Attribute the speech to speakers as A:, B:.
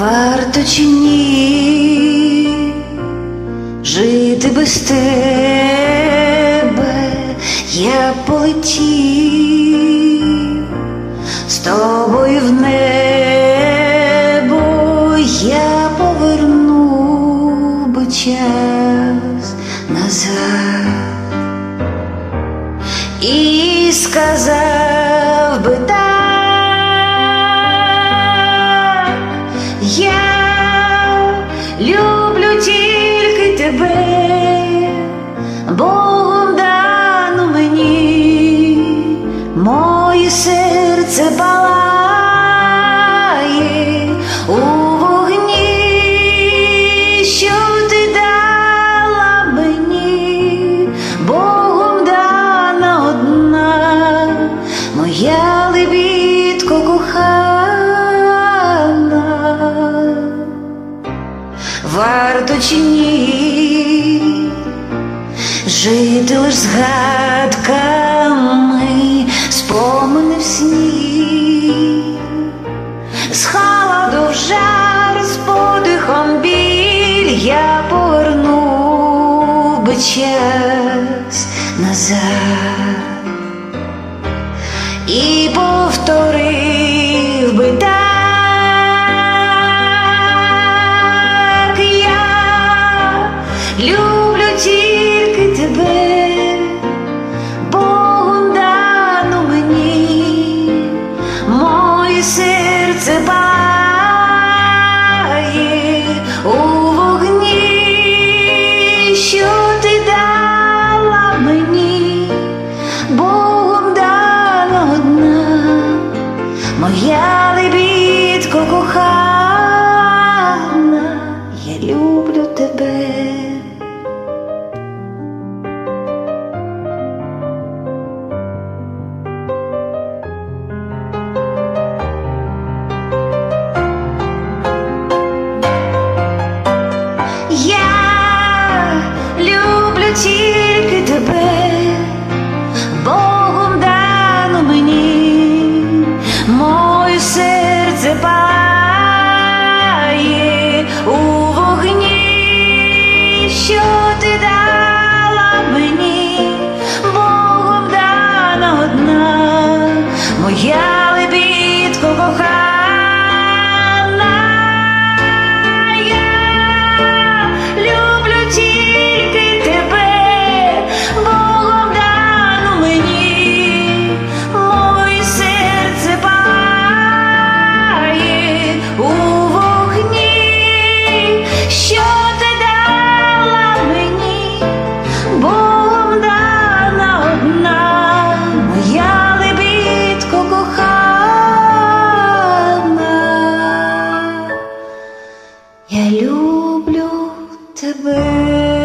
A: варто чи ні жити без тебе, я полетів з тобою в небо, я повернув би час назад і сказав би так, люблю тільки тебе, Богом варто чи ні? Жити лиш згадками, спомини в сні, з холоду в жар, з подихом біль я повернув би час назад. І повторив 心 아!